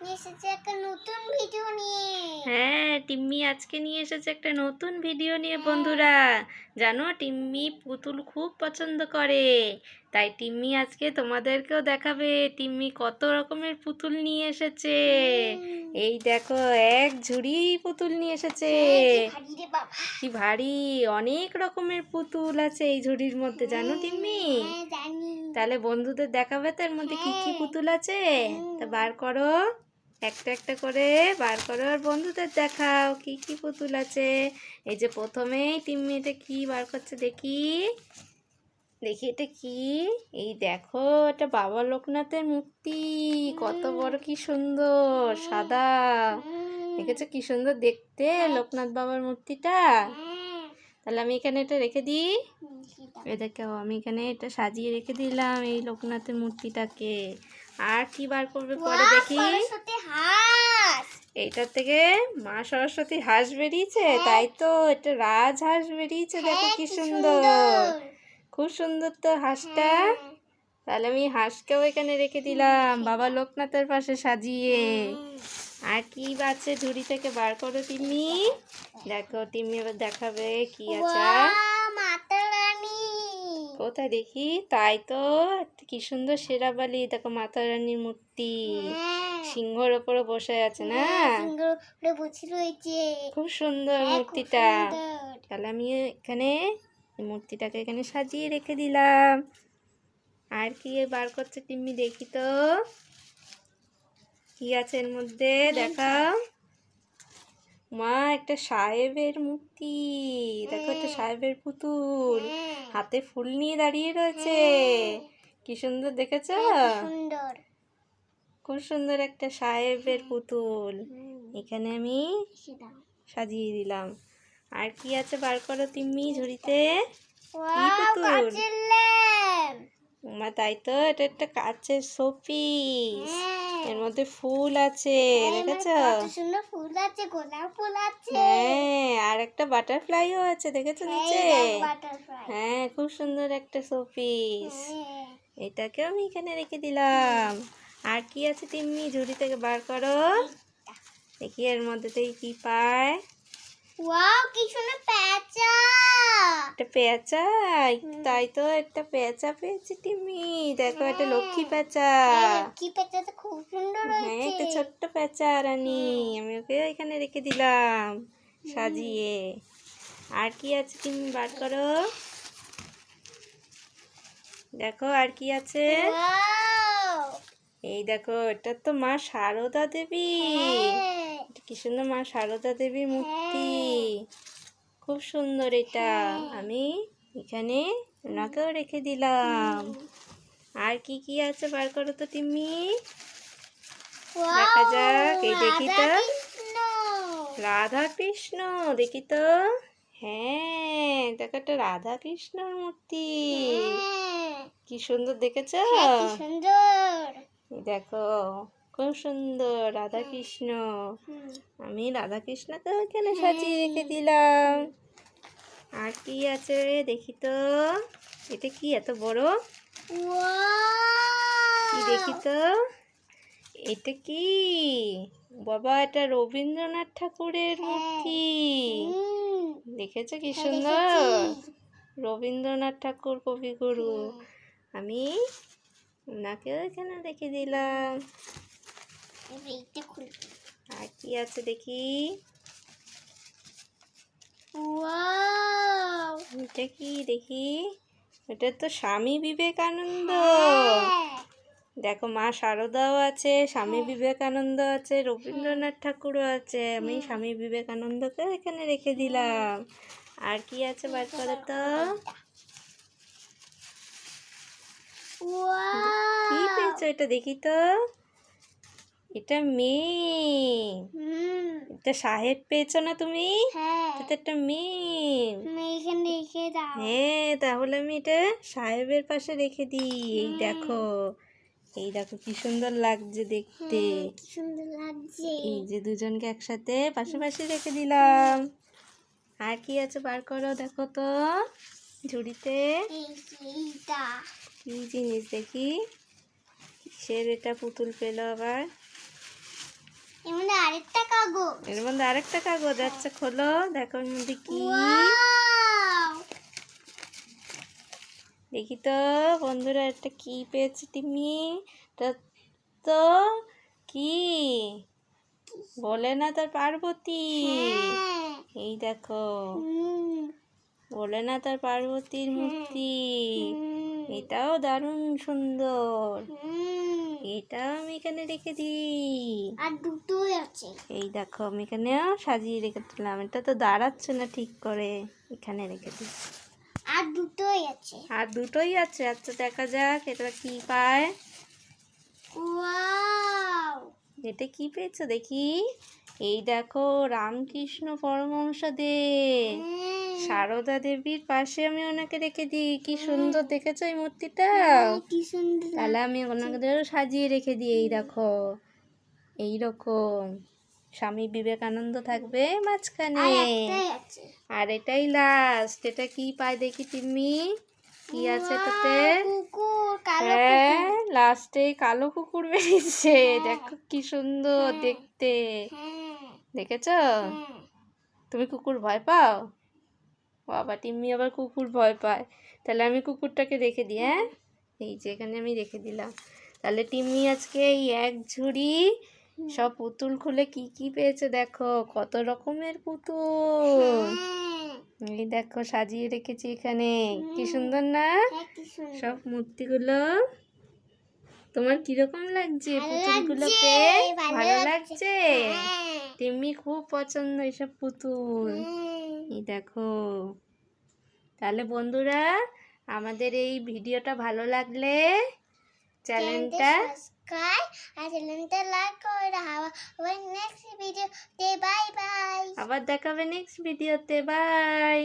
নিয়ে এসেছে একটা নতুন ভিডিও নিয়ে। হ্যাঁ টিম্মি আজকে নিয়ে এসেছে একটা নতুন ভিডিও নিয়ে বন্ধুরা। জানো টিম্মি পুতুল খুব পছন্দ করে। তাই টিম্মি আজকে তোমাদেরকেও দেখাবে টিম্মি কত রকমের পুতুল নিয়ে এসেছে। এই দেখো এক ঝুড়ি পুতুল নিয়ে এসেছে। বাবা। কি ভারী অনেক রকমের পুতুল আছে এই ঝুড়ির মধ্যে জানো টিম্মি? হ্যাঁ জানি। তাহলে বন্ধুদের দেখাবে তো এর মধ্যে কি কি হ্যাঁ। পুতুল আছে? তা বার করো। একটা একটা করে বার করো আর বন্ধুদের দেখাও কি কি পুতুল আছে। এই যে প্রথমেই টিম্মি এটা কি বার করছে দেখি। দেখি এটা কি? এই দেখো এটা বাবা লোকনাথের মূর্তি। কত বড় কি সুন্দর সাদা। দেখেছ কি সুন্দর দেখতে লোকনাথ বাবার মূর্তিটা? হ্যাঁ। তাহলে আমি এখানে এটা রেখে দিই। এ দেখো আমি এখানে এটা সাজিয়ে রেখে দিলাম এই লোকনাথের মূর্তিটাকে। আর কি বার করবে পরে দেখি। এইটার থেকে মা সরস্বতী হাঁস বেরিয়েছে হ্যাঁ। তাই তো এটা রাজ হাঁস বেরিয়েছে দেখো হ্যাঁ, কি কি সুন্দর। খুব সুন্দর তো হাঁসটা। হ্যাঁ। তাহলে আমি হাঁসকেও এখানে রেখে দিলাম বাবা লোকনাথের পাশে সাজিয়ে। আর কি বাচ্চা ঝুড়ি থেকে বার করো তিন্নি। দেখো তিন্নি এবার দেখাবে কি আছে। কোথায় দেখি? তাই তো। কি সুন্দর সেরা বালি। দেখো মাতা রানীর মূর্তি। হ্যাঁ, সিংহর ওপরে বসে আছে না? হ্যাঁ, খুব সুন্দর হ্যাঁ, মূর্তিটা। তাহলে আমি এখানে মূর্তিটাকে এখানে সাজিয়ে রেখে দিলাম। আর কি বার করছে টিম্মি দেখি তো। কি আছে এর মধ্যে? দেখাও। মা একটা সাহেবের মূর্তি। দেখো একটা সাহেবের পুতুল। হাতে ফুল নিয়ে দাঁড়িয়ে রয়েছে। কি সুন্দর দেখেছ? হ্যাঁ, সুন্দর। খুব সুন্দর একটা সাহেবের পুতুল। এখানে আমি সাজিয়ে দিলাম। আর কি আছে বার করো তিম্মি ঝুড়িতে? পুতুল? মা তাই তো এটা একটা কাচের শোপিস। হ্যাঁ, এর মধ্যে ফুল আছে হ্যাঁ, দেখেছ? সুন্দর ফুল আছে গোলাপ ফুল আছে। হ্যাঁ আর একটা বাটারফ্লাইও আছে দেখেছ নিচে? হ্যাঁ খুব সুন্দর একটা শোপিস। হ্যাঁ, এটাকে আমি এখানে রেখে দিলাম। আর কি আছে তিম্মি? ঝুড়ি থেকে বার করো। দেখি এর মধ্যে থেকে কি পায়। ওয়াও কি সুন্দর প্যাঁচা একটা পেঁচা তাই তো একটা পেঁচা পেয়েছি টিমি। দেখো একটা লক্ষ্মী পেঁচা। কি প্যাঁচাটা খুব সুন্দর হ্যাঁ হয়েছে। একটা ছোট্ট পেঁচা রানী। আমি ওকে এখানে রেখে দিলাম সাজিয়ে। আর কি আছে তুমি বার করো। দেখো আর কি আছে? এই দেখো এটা তো মা সারদা দেবী। হ্যাঁ, এটা কি সুন্দর মা সারদা দেবীর মূর্তি। খুব সুন্দর এটা। আমি এখানে ওনাকেও রেখে দিলাম। আর কি কি আছে বার করো তো তুমি দেখা যাক, এই দেখি তো। রাধা কৃষ্ণ দেখি তো। হ্যাঁ দেখো একটা রাধা কৃষ্ণর মূর্তি। হ্যাঁ, কি সুন্দর দেখেছ? হ্যাঁ, দেখো। খুব সুন্দর রাধা কৃষ্ণ আমি রাধা কৃষ্ণকে এখানে সাজিয়ে রেখে দিলাম। আর কি আছে দেখি তো। এটা কি এত বড়? কি দেখি তো? এটা কি? বাবা এটা রবীন্দ্রনাথ ঠাকুরের মূর্তি। হুম, দেখেছ কি হ্যাঁ, সুন্দর? রবীন্দ্রনাথ ঠাকুর কবিগুরু। আমি ওনাকেও এখানে দেখে দিলাম। এইটা খুলি। আর কি আছে দেখি! এটা কি দেখি? এটা তো স্বামী বিবেকানন্দ। হ্যাঁ, দেখো মা শারদাও আছে স্বামী বিবেকানন্দ আছে রবীন্দ্রনাথ ঠাকুরও আছে। আমি স্বামী বিবেকানন্দকে এখানে রেখে দিলাম। আর কি আছে বার করো তো? কি পেয়েছ এটা দেখি তো? এটা মেয়ে এটা সাহেব পেয়েছ না তুমি? হ্যাঁ, এটা একটা মেয়ে হ্যাঁ তাহলে আমি এটা সাহেবের পাশে রেখে দিই। এই দেখো এই দেখো কি সুন্দর লাগছে দেখতে। হ্যাঁ, এই যে দুজনকে একসাথে পাশাপাশি রেখে দিলাম। আর কি আছে বার করো দেখো তো ঝুড়িতে। কি জিনিস দেখি? কিসের এটা পুতুল পেল আবার? এমন আরেকটা কাগজ। এর মধ্যে আরেকটা কাগজ আচ্ছা খোলো দেখো এর মধ্যে কি। দেখি তো বন্ধুরা একটা কি পেয়েছে তুমি তা কি? বলে না তার পার্বতী। হ্যাঁ। এই দেখো। বলে না তার পার্বতীর মূর্তি। এটাও দারুণ সুন্দর। এটাও আমি এখানে রেখে দিই। আর দুটোই আছে। এই দেখো আমি এখানেও সাজিয়ে রেখে দিলাম। এটা তো দাঁড়াচ্ছে না ঠিক করে। এখানে রেখে দিই। আর দুটোই আছে। আর দুটোই আছে। আচ্ছা দেখা যাক এটা কি পায়। ওয়াও! এটা কি পেয়েছ দেখি? এই দেখো রামকৃষ্ণ পরমহংসদেব হ্যাঁ, সারদা দেবীর পাশে আমি ওনাকে রেখে দিই। কি সুন্দর দেখেছ এই মূর্তিটা? কি সুন্দর তাহলে আমি ওনাদেরও সাজিয়ে রেখে দিই এই দেখো। এই রকম স্বামী বিবেকানন্দ থাকবে মাঝখানে। আর এটাই লাস্ট এটা কি পায় দেখি তুমি কি আছে কালো হ্যাঁ লাস্টে কালো কুকুর বেরিয়েছে। দেখো কি সুন্দর দেখতে। হ্যাঁ। দেখেছ? হ্যাঁ। তুমি কুকুর ভয় পাও? বাবা টিম্মি আবার কুকুর ভয় পায়। তাহলে আমি কুকুরটাকে রেখে দিই হ্যাঁ? এই যে এখানে আমি রেখে দিলাম। তাহলে টিম্মি আজকে এই এক ঝুড়ি সব পুতুল খুলে কি কি পেয়েছে দেখো? কত রকমের পুতুল। হ্যাঁ। এই দেখো সাজিয়ে রেখেছি এখানে। কি সুন্দর না? হ্যাঁ, সব মূর্তিগুলো। তোমার কীরকম লাগছে? ভালো পুতুলগুলোকে ভালো লাগছে। হ্যাঁ। খুব পছন্দ এসব পুতুল। এই দেখো। তাহলে বন্ধুরা আমাদের এই ভিডিওটা ভালো লাগলে চ্যানেলটা সাবস্ক্রাইব আর চ্যানেলটা লাইক করে রাখা আবার নেক্সট ভিডিওতে বাই বাই আবার দেখাবে নেক্সট ভিডিওতে বাই